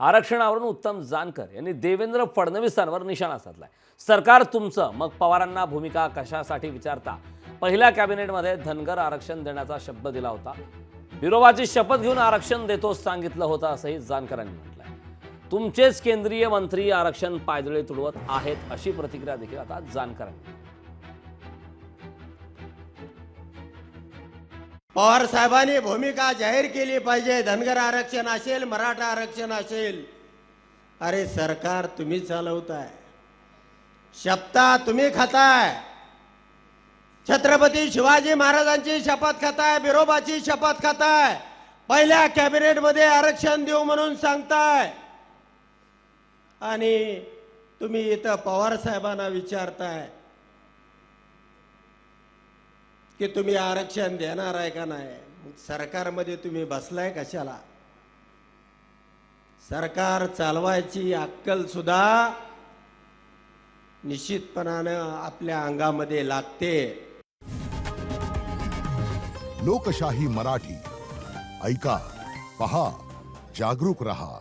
आरक्षणावरून उत्तम जानकर यांनी देवेंद्र फडणवीसांवर निशाणा साधलाय. सरकार तुमचं मग पवारांना भूमिका कशासाठी विचारता? पहिल्या कॅबिनेटमध्ये धनगर आरक्षण देण्याचा शब्द दिला होता. विरोधाची शपथ घेऊन आरक्षण देतो सांगितलं होतं असंही जानकरांनी म्हटलंय. तुमचेच केंद्रीय मंत्री आरक्षण पायदळे तुडवत आहेत अशी प्रतिक्रिया देखील आता जानकरांनी पवार साहेबांनी भूमिका जाहीर केली पाहिजे. धनगर आरक्षण असेल मराठा आरक्षण असेल. अरे सरकार तुम्ही चालवताय. शपथा तुम्ही खाताय. छत्रपती शिवाजी महाराजांची शपथ खाताय बिरोबाची शपथ खाताय. पहिल्या कॅबिनेटमध्ये आरक्षण देऊ म्हणून सांगताय. आणि तुम्ही इथं पवार साहेबांना विचारताय की तुम्ही आरक्षण देणार आहे का नाही? सरकारमध्ये तुम्ही बसलाय कशाला? सरकार चालवायची अक्कल सुद्धा निश्चितपणानं आपल्या अंगामध्ये लागते. लोकशाही मराठी. ऐका पहा जागरूक रहा.